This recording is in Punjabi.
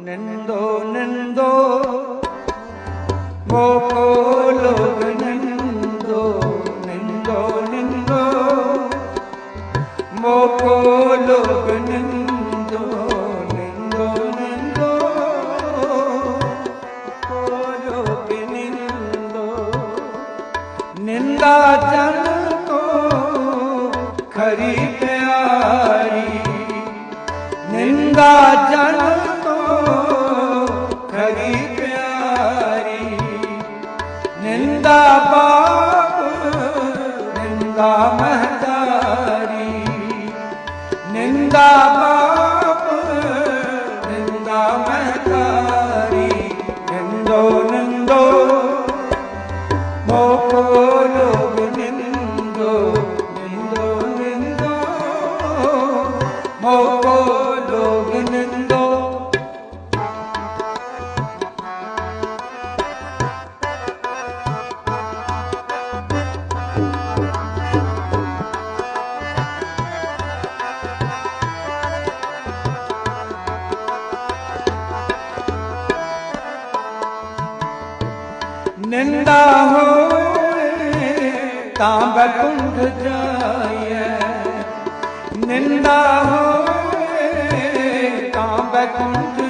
ਨਿੰਦੋ ਨਿੰਦੋ ਮੋਕੋ ਲੋਗ ਨਿੰਦੋ ਨਿੰਦੋ ਨਿੰਦੋ ਮੋਕੋ ਲੋਗ ਨਿੰਦੋ ਨਿੰਦੋ ਨਿੰਦੋ, ਕੋ ਲੋਗ ਨਿੰਦੋ, ਨਿੰਦਾ ਜਨ ਕੋ ਖਰੀ ਪਿਆਰੀ, ਨਿੰਦਾ ਜਨ ਨਿੰਦਾ ਬਾਪ ਨਿੰਦਾ ਮਹਤਾਰੀ ਨਿੰਦਾ ਬਾਪ ਨਿੰਦਾ ਮਹਤਾਰੀ ਨਿੰਦੋ ਨਿੰਦੋ ਮੋਕੋ ਲੋਗ ਨਿੰਦੋ ਨਿੰਦੋ ਨਿੰਦੋ ਮੋਕੋ ਨਿੰਦਾ ਹੋਏ ਤਾਂ ਬੈਕੁੰਠ ਜਾਈਐ। ਨਿੰਦਾ ਹੋਏ ਤਾਂ ਬੈਕੁੰਠ